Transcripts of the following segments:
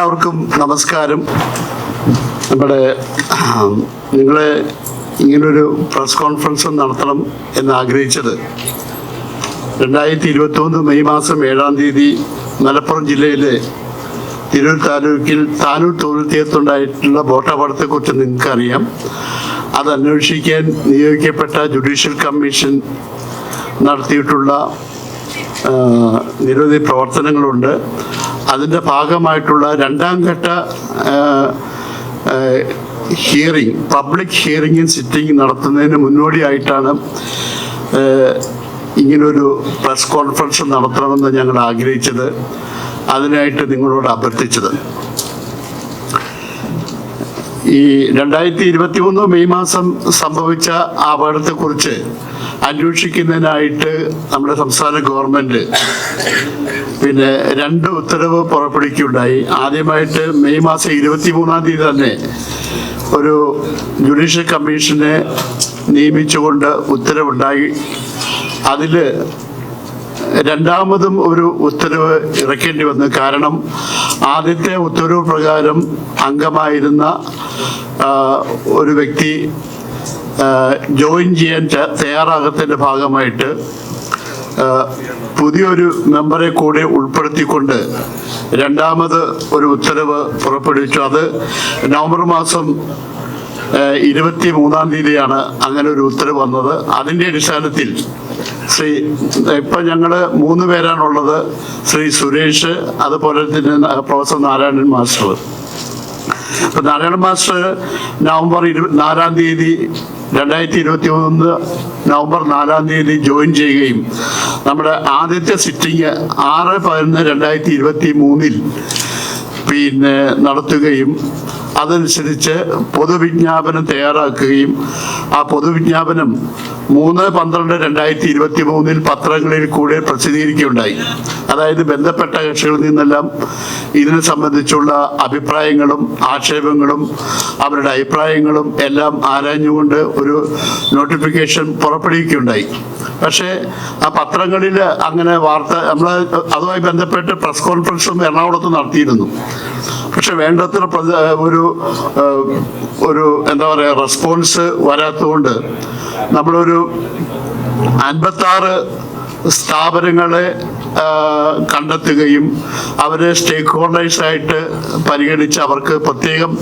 എല്ലാവർക്കും നമസ്കാരം. നമ്മുടെ നിങ്ങളെ ഇങ്ങനൊരു പ്രസ് കോൺഫറൻസ് നടത്തണം എന്ന് ആഗ്രഹിച്ചത് രണ്ടായിരത്തി ഇരുപത്തൊന്ന് മെയ് മാസം ഏഴാം തീയതി മലപ്പുറം ജില്ലയിലെ തിരൂർ താലൂക്കിൽ താനൂർ തൊഴിൽ തീർത്തുണ്ടായിട്ടുള്ള ബോട്ടപടത്തെക്കുറിച്ച് നിങ്ങൾക്കറിയാം. അത് അന്വേഷിക്കാൻ നിയോഗിക്കപ്പെട്ട ജുഡീഷ്യൽ കമ്മീഷൻ നടത്തിയിട്ടുള്ള നിരവധി പ്രവർത്തനങ്ങളുണ്ട്. അതിന്റെ ഭാഗമായിട്ടുള്ള രണ്ടാം ഘട്ട ഹിയറിംഗ് പബ്ലിക് ഹിയറിംഗും സിറ്റിംഗ് നടത്തുന്നതിന് മുന്നോടിയായിട്ടാണ് ഇങ്ങനൊരു പ്രസ് കോൺഫറൻസ് നടത്തണമെന്ന് ഞങ്ങൾ ആഗ്രഹിച്ചത്. അതിനായിട്ട് നിങ്ങളോട് അഭ്യർത്ഥിച്ചത്. ഈ രണ്ടായിരത്തി ഇരുപത്തി മൂന്ന് മെയ് മാസം സംഭവിച്ച അപകടത്തെ കുറിച്ച് അന്വേഷിക്കുന്നതിനായിട്ട് നമ്മുടെ സംസ്ഥാന ഗവൺമെന്റ് പിന്നെ രണ്ട് ഉത്തരവ് പുറപ്പെടുവിക്കുകയുണ്ടായി. ആദ്യമായിട്ട് മെയ് മാസം ഇരുപത്തി മൂന്നാം തീയതി തന്നെ ഒരു ജുഡീഷ്യൽ കമ്മീഷനെ നിയമിച്ചുകൊണ്ട് ഉത്തരവുണ്ടായി. അതിൽ രണ്ടാമതും ഒരു ഉത്തരവ് ഇറക്കേണ്ടി വന്നു. കാരണം ആദ്യത്തെ ഉത്തരവ് പ്രകാരം അംഗമായിരുന്ന ഒരു വ്യക്തി ജോയിൻ ചെയ്യാൻ തയ്യാറാകത്തിന്റെ ഭാഗമായിട്ട് പുതിയൊരു മെമ്പറെ കൂടി ഉൾപ്പെടുത്തിക്കൊണ്ട് രണ്ടാമത് ഒരു ഉത്തരവ് പുറപ്പെടുവിച്ചു. അത് നവംബർ മാസം ഇരുപത്തി മൂന്നാം തീയതിയാണ് അങ്ങനെ ഒരു ഉത്തരവ് വന്നത്. അതിന്റെ അടിസ്ഥാനത്തിൽ ശ്രീ ഇപ്പൊ ഞങ്ങൾ മൂന്ന് പേരാണുള്ളത്. ശ്രീ സുരേഷ് അതുപോലെ തന്നെ പ്രൊഫസർ നാരായണൻ മാസ്റ്റർ. അപ്പൊ നാരായണൻ മാസ്റ്റർ നവംബർ നാലാം തീയതി രണ്ടായിരത്തി ഇരുപത്തി മൂന്ന് നവംബർ നാലാം തീയതി ജോയിൻ ചെയ്യുകയും നമ്മുടെ ആദ്യത്തെ സിറ്റിംഗ് ആറ് പതിനൊന്ന് രണ്ടായിരത്തി ഇരുപത്തി മൂന്നിൽ പിന്നെ നടത്തുകയും അതനുസരിച്ച് പൊതുവിജ്ഞാപനം തയ്യാറാക്കുകയും ആ പൊതുവിജ്ഞാപനം മൂന്ന് പന്ത്രണ്ട് രണ്ടായിരത്തി ഇരുപത്തി മൂന്നിൽ പത്രങ്ങളിൽ കൂടെ പ്രസിദ്ധീകരിക്കുകയുണ്ടായി. അതായത് ബന്ധപ്പെട്ട കക്ഷികളിൽ നിന്നെല്ലാം ഇതിനെ സംബന്ധിച്ചുള്ള അഭിപ്രായങ്ങളും ആക്ഷേപങ്ങളും അവരുടെ അഭിപ്രായങ്ങളും എല്ലാം ആരാഞ്ഞുകൊണ്ട് ഒരു നോട്ടിഫിക്കേഷൻ പുറപ്പെടുവിക്കുകയുണ്ടായി. പക്ഷേ ആ പത്രങ്ങളിൽ അങ്ങനെ വാർത്ത നമ്മൾ അതുമായി ബന്ധപ്പെട്ട് പ്രസ് കോൺഫറൻസും എറണാകുളത്ത് നടത്തിയിരുന്നു. പക്ഷെ വേണ്ടത്ര ഒരു ഒരു എന്താ പറയുക റെസ്പോൺസ് വരാത്തതുകൊണ്ട് നമ്മളൊരു അൻപത്താറ് സ്ഥാപനങ്ങളെ കണ്ടെത്തുകയും അവരെ സ്റ്റേക്ക് ഹോൾഡേഴ്സായിട്ട് പരിഗണിച്ച് അവർക്ക് പ്രത്യേകം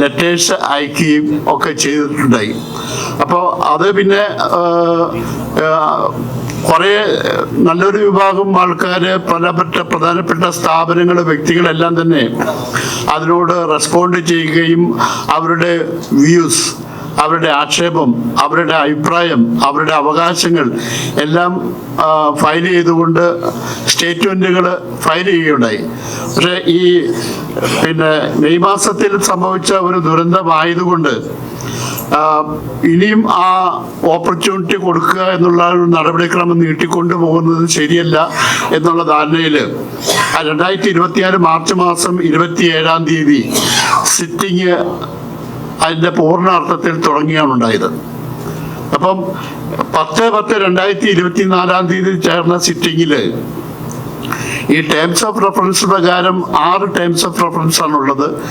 ലെറ്റേഴ്സ് അയക്കുകയും ഒക്കെ ചെയ്തിട്ടുണ്ടായി. അപ്പോൾ അത് പിന്നെ കുറേ നല്ലൊരു വിഭാഗം ആൾക്കാർ പലപ്പെട്ട പ്രധാനപ്പെട്ട സ്ഥാപനങ്ങൾ വ്യക്തികളെല്ലാം തന്നെ അതിനോട് റെസ്പോണ്ട് ചെയ്യുകയും അവരുടെ വ്യൂസ് അവരുടെ ആക്ഷേപം അവരുടെ അഭിപ്രായം അവരുടെ അവകാശങ്ങൾ എല്ലാം ഫയൽ ചെയ്തുകൊണ്ട് സ്റ്റേറ്റ്മെന്റുകൾ ഫയൽ ചെയ്യുകയുണ്ടായി. പക്ഷേ ഈ പിന്നെ മെയ് മാസത്തിൽ സംഭവിച്ച ഒരു ദുരന്തമായതുകൊണ്ട് ഇനിയും ആ ഓപ്പർച്യൂണിറ്റി കൊടുക്കുക എന്നുള്ള ഒരു നടപടിക്രമം നീട്ടിക്കൊണ്ടു പോകുന്നത് ശരിയല്ല എന്നുള്ള ധാരണയിൽ രണ്ടായിരത്തി ഇരുപത്തിയാറ് മാർച്ച് മാസം ഇരുപത്തി ഏഴാം തീയതി സിറ്റിങ് അതിന്റെ പൂർണാർത്ഥത്തിൽ തുടങ്ങിയാണ് ഉണ്ടായത്. അപ്പം പത്ത് പത്ത് രണ്ടായിരത്തി ഇരുപത്തി നാലാം തീയതി ചേർന്ന സിറ്റിങ്ങിൽ ഈ ടേംസ് ഓഫ് റെഫറൻസ് പ്രകാരം ആറ് ടേംസ് ഓഫ് റെഫറൻസ് ആണുള്ളത്.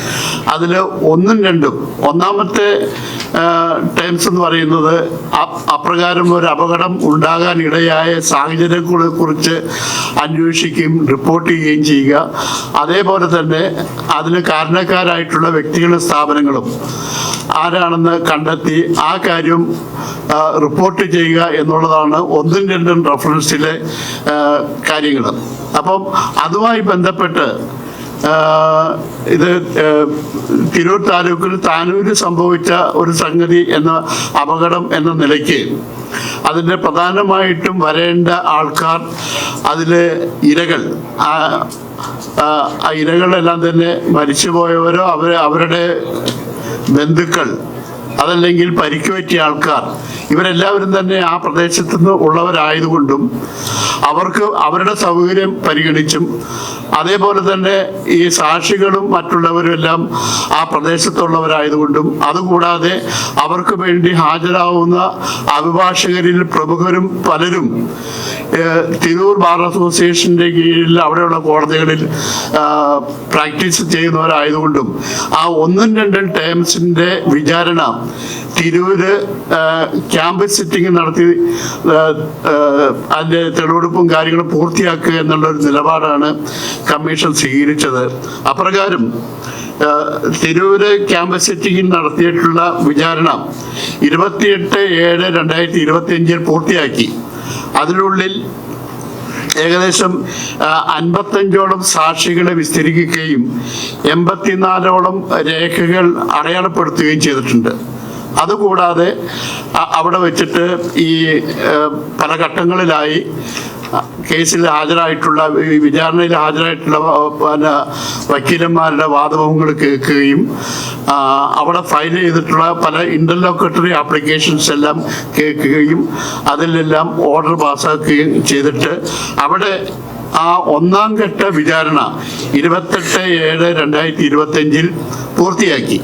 അതിൽ ഒന്നും രണ്ടും. ഒന്നാമത്തെ ടേംസ് എന്ന് പറയുന്നത് അപ്രകാരം ഒരു അപകടം ഉണ്ടാകാൻ ഇടയായ സാഹചര്യങ്ങളെ കുറിച്ച് അന്വേഷിക്കുകയും റിപ്പോർട്ട് ചെയ്യുകയും ചെയ്യുക. അതേപോലെ തന്നെ അതിന് കാരണക്കാരായിട്ടുള്ള വ്യക്തികളും സ്ഥാപനങ്ങളും ആരാണെന്ന് കണ്ടെത്തി ആ കാര്യം റിപ്പോർട്ട് ചെയ്യുക എന്നുള്ളതാണ് ഒന്നും രണ്ടും റഫറൻസിലെ കാര്യങ്ങൾ. അപ്പം അതുമായി ബന്ധപ്പെട്ട് ഇത് തിരൂർ താലൂക്കിൽ താനൂരിൽ സംഭവിച്ച ഒരു സംഗതി എന്ന അപകടം എന്ന നിലയ്ക്ക് അതിന്റെ പ്രധാനമായിട്ടും വരേണ്ട ആൾക്കാർ അതിലെ ഇരകൾ ആ ഇരകളെല്ലാം തന്നെ മരിച്ചുപോയവരോ അവർ അവരുടെ ബന്ധുക്കൾ അതല്ലെങ്കിൽ പരിക്കുപറ്റിയ ആൾക്കാർ ഇവരെല്ലാവരും തന്നെ ആ പ്രദേശത്തുനിന്ന് ഉള്ളവരായതുകൊണ്ടും അവർക്ക് അവരുടെ സൗകര്യം പരിഗണിച്ചും അതേപോലെ തന്നെ ഈ സാക്ഷികളും മറ്റുള്ളവരും എല്ലാം ആ പ്രദേശത്തുള്ളവരായതുകൊണ്ടും അതുകൂടാതെ അവർക്ക് വേണ്ടി ഹാജരാവുന്ന അഭിഭാഷകരിൽ പ്രമുഖരും പലരും തിരൂർ ബാർ അസോസിയേഷന്റെ കീഴിൽ അവിടെയുള്ള കോടതികളിൽ പ്രാക്ടീസ് ചെയ്യുന്നവരായതുകൊണ്ടും ആ ഒന്നും രണ്ടും ടേംസിന്റെ വിചാരണ തിരൂര് ക്യാമ്പസ് സിറ്റിംഗ് നടത്തി അതിന്റെ ആ, തെളിവെടുപ്പും കാര്യങ്ങളും പൂർത്തിയാക്കുക എന്നുള്ള ഒരു നിലപാടാണ് കമ്മീഷൻ സ്വീകരിച്ചത്. അപ്രകാരം തിരൂര് ക്യാമ്പസ് സിറ്റിംഗിൽ നടത്തിയിട്ടുള്ള വിചാരണ ഇരുപത്തിയെട്ട് ഏഴ് രണ്ടായിരത്തി ഇരുപത്തി അഞ്ചിൽ പൂർത്തിയാക്കി. അതിനുള്ളിൽ ഏകദേശം അൻപത്തഞ്ചോളം സാക്ഷികളെ വിസ്തരിക്കുകയും എൺപത്തിനാലോളം രേഖകൾ അടയാളപ്പെടുത്തുകയും ചെയ്തിട്ടുണ്ട്. അതുകൂടാതെ അവിടെ വെച്ചിട്ട് ഈ പല ഘട്ടങ്ങളിലായി കേസിൽ ഹാജരായിട്ടുള്ള വിചാരണയിൽ ഹാജരായിട്ടുള്ള പിന്നെ വക്കീലന്മാരുടെ വാദമുഖങ്ങൾ കേൾക്കുകയും അവിടെ ഫയൽ ചെയ്തിട്ടുള്ള പല ഇന്റർലോക്കട്ടറി ആപ്ലിക്കേഷൻസ് എല്ലാം കേൾക്കുകയും അതിലെല്ലാം ഓർഡർ പാസ്സാക്കുകയും ചെയ്തിട്ട് അവിടെ ആ ഒന്നാം ഘട്ട വിചാരണ ഇരുപത്തെട്ട് ഏഴ് രണ്ടായിരത്തി ഇരുപത്തഞ്ചിൽ പൂർത്തിയാക്കി.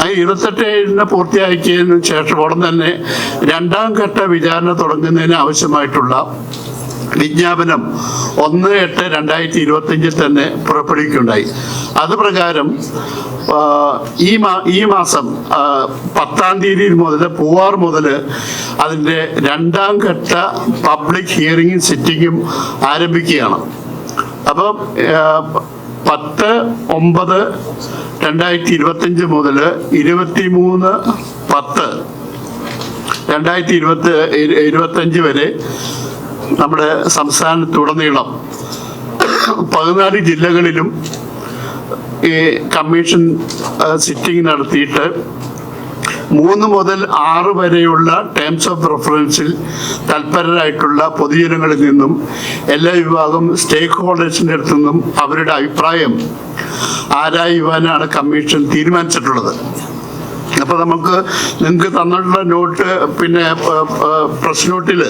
ആ ഇരുപത്തെട്ട് ഏഴിന് പൂർത്തിയാക്കിയതിനു ശേഷം ഉടൻ തന്നെ രണ്ടാം ഘട്ട വിചാരണ തുടങ്ങുന്നതിന് ആവശ്യമായിട്ടുള്ള വിജ്ഞാപനം ഒന്ന് എട്ട് രണ്ടായിരത്തി ഇരുപത്തി അഞ്ചിൽ തന്നെ പുറപ്പെടുവിക്കുകയുണ്ടായി. അത് പ്രകാരം ഈ മാ ഈ മാസം പത്താം തീയതി മുതൽ പൂവാർ മുതൽ അതിന്റെ രണ്ടാം ഘട്ട പബ്ലിക് ഹിയറിങ്ങും സിറ്റിങ്ങും ആരംഭിക്കുകയാണ്. അപ്പം പത്ത് ഒമ്പത് രണ്ടായിരത്തി ഇരുപത്തഞ്ച് മുതൽ ഇരുപത്തി മൂന്ന് പത്ത് രണ്ടായിരത്തി ഇരുപത്തി ഇരുപത്തഞ്ച് വരെ നമ്മുടെ സംസ്ഥാനത്തുടനീളം പതിനാല് ജില്ലകളിലും ഈ കമ്മീഷൻ സിറ്റിംഗ് നടത്തിയിട്ട് മൂന്ന് മുതൽ ആറ് വരെയുള്ള ടേംസ് ഓഫ് റെഫറൻസിൽ തൽപരരായിട്ടുള്ള പൊതുജനങ്ങളിൽ നിന്നും എല്ലാ വിഭാഗം സ്റ്റേക്ക് ഹോൾഡേഴ്സിന്റെ അടുത്തു നിന്നും അവരുടെ അഭിപ്രായം ആരായുവാനാണ് കമ്മീഷൻ തീരുമാനിച്ചിട്ടുള്ളത്. അപ്പോൾ നമുക്ക് നിങ്ങൾക്ക് തന്നിട്ടുള്ള നോട്ട് പിന്നെ പ്രസ് നോട്ടിൽ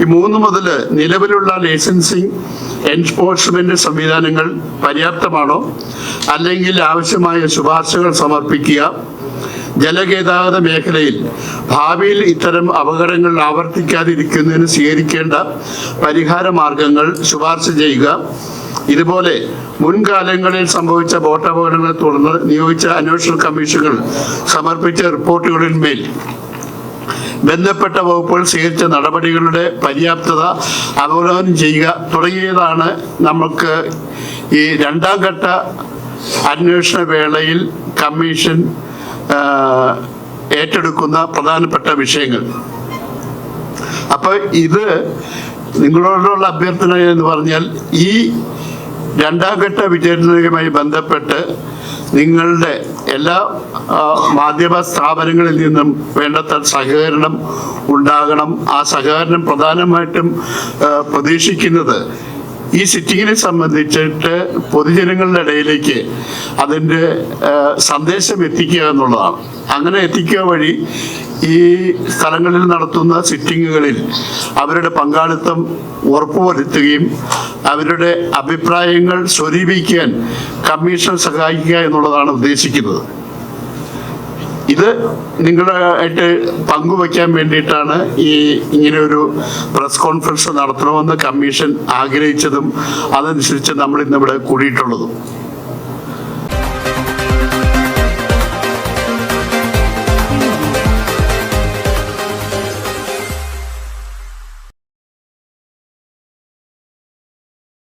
ഈ മൂന്ന് മുതൽ നിലവിലുള്ള ലൈസൻസിങ് എൻഫോഴ്സ്മെന്റ് സംവിധാനങ്ങൾ പര്യാപ്തമാണോ? അല്ലെങ്കിൽ ആവശ്യമായ ശുപാർശകൾ സമർപ്പിക്കുക? ജലഗതാഗത മേഖലയിൽ ഭാവിയിൽ ഇത്തരം അപകടങ്ങൾ ആവർത്തിക്കാതിരിക്കുന്നതിന് സ്വീകരിക്കേണ്ട പരിഹാര മാർഗങ്ങൾ ശുപാർശ ചെയ്യുക. ഇതുപോലെ മുൻകാലങ്ങളിൽ സംഭവിച്ച ബോട്ടപകടങ്ങളെ തുടർന്ന് നിയോഗിച്ച അന്വേഷണ കമ്മീഷനുകൾ സമർപ്പിച്ച റിപ്പോർട്ടുകളിന്മേൽ ബന്ധപ്പെട്ട വകുപ്പുകൾ സ്വീകരിച്ച നടപടികളുടെ പര്യാപ്തത അവലോകനം ചെയ്യുക തുടങ്ങിയതാണ് നമുക്ക് ഈ രണ്ടാം ഘട്ട അന്വേഷണ വേളയിൽ കമ്മീഷൻ ഏറ്റെടുക്കുന്ന പ്രധാനപ്പെട്ട വിഷയങ്ങൾ. അപ്പോൾ ഇത് നിങ്ങളോടുള്ള അഭ്യർത്ഥന എന്ന് പറഞ്ഞാൽ ഈ രണ്ടാം ഘട്ട വിചാരണയുമായി ബന്ധപ്പെട്ട് നിങ്ങളുടെ എല്ലാ മാധ്യമ സ്ഥാപനങ്ങളിൽ നിന്നും വേണ്ടത്ര സഹകരണം ഉണ്ടാകണം. ആ സഹകരണം പ്രധാനമായിട്ടും പ്രതീക്ഷിക്കുന്നത് ഈ സിറ്റിങ്ങിനെ സംബന്ധിച്ചിട്ട് പൊതുജനങ്ങളുടെ ഇടയിലേക്ക് അതിന്റെ സന്ദേശം എത്തിക്കുക എന്നുള്ളതാണ്. അങ്ങനെ എത്തിക്കുക വഴി ഈ സ്ഥലങ്ങളിൽ നടത്തുന്ന സിറ്റിങ്ങുകളിൽ അവരുടെ പങ്കാളിത്തം ഉറപ്പുവരുത്തുകയും അവരുടെ അഭിപ്രായങ്ങൾ സ്വരൂപിക്കാൻ കമ്മീഷൻ സഹായിക്കുക എന്നുള്ളതാണ് ഉദ്ദേശിക്കുന്നത്. ഇത് നിങ്ങളായിട്ട് പങ്കുവയ്ക്കാൻ വേണ്ടിയിട്ടാണ് ഈ ഇങ്ങനെ ഒരു പ്രസ് കോൺഫറൻസ് നടത്തണമെന്ന് കമ്മീഷൻ ആഗ്രഹിച്ചതും അതനുസരിച്ച് നമ്മൾ ഇന്നിവിടെ കൂടിയിട്ടുള്ളതും.